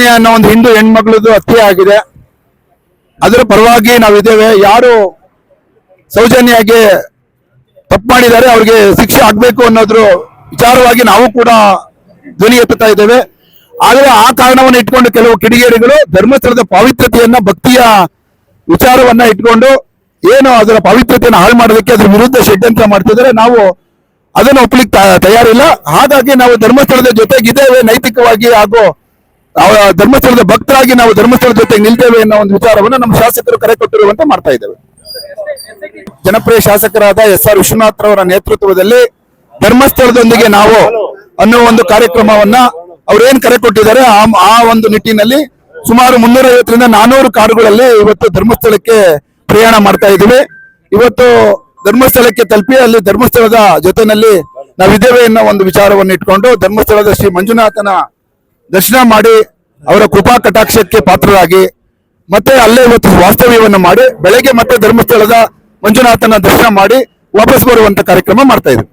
ಸೌಜನ್ಯ ಅನ್ನೋ ಒಂದು ಹಿಂದೂ ಹೆಣ್ಮಕ್ಳದ್ದು ಹತ್ಯೆ ಆಗಿದೆ. ಅದರ ಪರವಾಗಿ ನಾವಿದ್ದೇವೆ. ಯಾರು ಸೌಜನ್ಯಗೆ ತಪ್ಪು ಮಾಡಿದ್ದಾರೆ, ಅವ್ರಿಗೆ ಶಿಕ್ಷೆ ಆಗ್ಬೇಕು ಅನ್ನೋದ್ರ ವಿಚಾರವಾಗಿ ನಾವು ಕೂಡ ಧ್ವನಿ ಎತ್ತುತ್ತಾ ಇದ್ದೇವೆ. ಆದರೆ ಆ ಕಾರಣವನ್ನು ಇಟ್ಕೊಂಡು ಕೆಲವು ಕಿಡಿಗೇಡಿಗಳು ಧರ್ಮಸ್ಥಳದ ಪಾವಿತ್ರತೆಯನ್ನ ಭಕ್ತಿಯ ವಿಚಾರವನ್ನ ಇಟ್ಕೊಂಡು ಏನು ಅದರ ಪಾವಿತ್ರತೆಯನ್ನು ಹಾಳು ಮಾಡೋದಕ್ಕೆ ಅದ್ರ ವಿರುದ್ಧ ಷಡ್ಯಂತ್ರ ಮಾಡ್ತಿದ್ರೆ ನಾವು ಅದನ್ನು ಒಪ್ಪಲಿಕ್ಕೆ ತಯಾರಿಲ್ಲ. ಹಾಗಾಗಿ ನಾವು ಧರ್ಮಸ್ಥಳದ ಜೊತೆಗಿದ್ದೇವೆ ನೈತಿಕವಾಗಿ ಹಾಗೂ ಧರ್ಮಸ್ಥಳದ ಭಕ್ತರಾಗಿ ನಾವು ಧರ್ಮಸ್ಥಳದ ಜೊತೆ ನಿಲ್ತೇವೆ ಅನ್ನೋ ಒಂದು ವಿಚಾರವನ್ನು ನಮ್ಮ ಶಾಸಕರು ಕರೆ ಕೊಟ್ಟಿರುವಂತೆ ಮಾಡ್ತಾ ಇದ್ದೇವೆ. ಜನಪ್ರಿಯ ಶಾಸಕರಾದ ಎಸ್ ಆರ್ ವಿಶ್ವನಾಥ್ ರವರ ನೇತೃತ್ವದಲ್ಲಿ ಧರ್ಮಸ್ಥಳದೊಂದಿಗೆ ನಾವು ಅನ್ನೋ ಒಂದು ಕಾರ್ಯಕ್ರಮವನ್ನ ಅವ್ರೇನ್ ಕರೆ ಕೊಟ್ಟಿದ್ದಾರೆ, ಆ ಒಂದು ನಿಟ್ಟಿನಲ್ಲಿ ಸುಮಾರು ಮುನ್ನೂರೈವತ್ತರಿಂದ ನಾನೂರು ಕಾರುಗಳಲ್ಲಿ ಇವತ್ತು ಧರ್ಮಸ್ಥಳಕ್ಕೆ ಪ್ರಯಾಣ ಮಾಡ್ತಾ ಇದ್ದೀವಿ. ಇವತ್ತು ಧರ್ಮಸ್ಥಳಕ್ಕೆ ತಲುಪಿ ಅಲ್ಲಿ ಧರ್ಮಸ್ಥಳದ ಜೊತೆನಲ್ಲಿ ನಾವಿದ್ದೇವೆ ಅನ್ನೋ ಒಂದು ವಿಚಾರವನ್ನು ಇಟ್ಕೊಂಡು ಧರ್ಮಸ್ಥಳದ ಶ್ರೀ ಮಂಜುನಾಥನ ದರ್ಶನ ಮಾಡಿ ಅವರ ಕೃಪಾ ಕಟಾಕ್ಷಕ್ಕೆ ಪಾತ್ರರಾಗಿ ಮತ್ತೆ ಅಲ್ಲೇ ಇವತ್ತು ವಾಸ್ತವ್ಯವನ್ನು ಮಾಡಿ, ಬೆಳಗ್ಗೆ ಮತ್ತೆ ಧರ್ಮಸ್ಥಳದ ಮಂಜುನಾಥನ ದರ್ಶನ ಮಾಡಿ ವಾಪಸ್ ಬರುವಂತ ಕಾರ್ಯಕ್ರಮ ಮಾಡ್ತಾ ಇದ್ವಿ